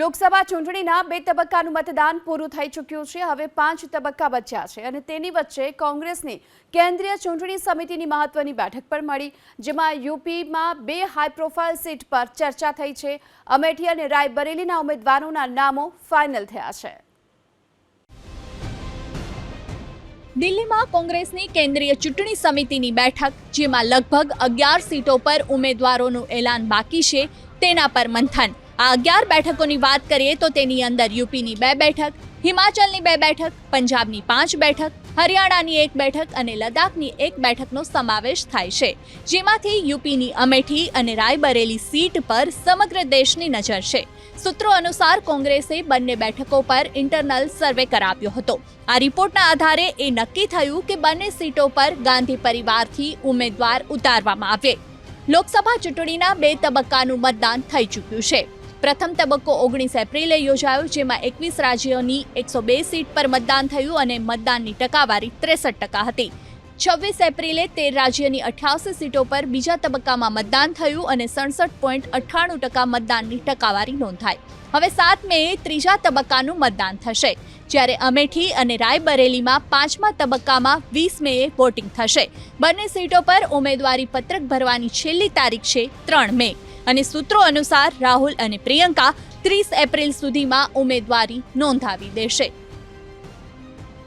લોકસભા ચૂંટણીના બે તબક્કાનું મતદાન પૂરું થઈ ચૂક્યું છે. હવે પાંચ તબક્કા બચ્યા છે અને તેની વચ્ચે કોંગ્રેસની કેન્દ્રીય ચૂંટણી સમિતિની મહત્વની બેઠક પણ મળી, જેમાં યુપીમાં બે હાઈ પ્રોફાઇલ સીટ પર ચર્ચા થઈ છે. અમેઠી અને રાયબરેલીના ઉમેદવારોના નામો ફાઇનલ થયા છે. દિલ્હીમાં કોંગ્રેસની કેન્દ્રીય ચૂંટણી સમિતિની બેઠક, જેમાં લગભગ અગિયાર સીટો પર ઉમેદવારોનું એલાન બાકી છે, તેના પર મંથન. આ અગિયાર બેઠકોની વાત કરીએ તો તેની અંદર યુપીની બે બેઠક, હિમાચલની બે બેઠક, પંજાબની પાંચ બેઠક, હરિયાણાની એક બેઠક અને લદ્દાખની એક બેઠકનો સમાવેશ થાય છે. જેમાંથી યુપીની અમેઠી અને રાયબરેલી સીટ પર સમગ્ર દેશની નજર છે. સૂત્રો અનુસાર કોંગ્રેસે બંને બેઠકો પર ઇન્ટરનલ સર્વે કરાવ્યો હતો. આ રિપોર્ટના આધારે એ નક્કી થયું કે બંને સીટો પર ગાંધી પરિવારથી ઉમેદવાર ઉતારવામાં આવે લોકસભા ચૂંટણીના બે તબક્કાનું મતદાન થઈ ચૂક્યું છે. પ્રથમ તબક્કો ઓગણીસ એપ્રિલે યોજાયો, જેમાં એકવીસ રાજ્યોની એકસો બે સીટ પર મતદાન થયું અને મતદાનની ટકાવારી ત્રેસઠ ટકા હતી. છવ્વીસ એપ્રિલે તેર રાજ્યની અઠ્યાસી સીટો પર બીજા તબક્કામાં મતદાન થયું અને સડસઠ પોઈન્ટ અઠ્ઠાણું ટકા મતદાનની ટકાવારી નોંધાઈ. હવે સાત મેએ ત્રીજા તબક્કાનું મતદાન થશે. જ્યારે અમેઠી અને રાયબરેલીમાં પાંચમા તબક્કામાં વીસ મેએ વોટિંગ થશે. બંને સીટો પર ઉમેદવારી પત્રક ભરવાની છેલ્લી તારીખ છે ત્રણ મે. અને સૂત્રો અનુસાર રાહુલ અને પ્રિયંકા ત્રીસ એપ્રિલ સુધીમાં ઉમેદવારી નોંધાવી દેશે.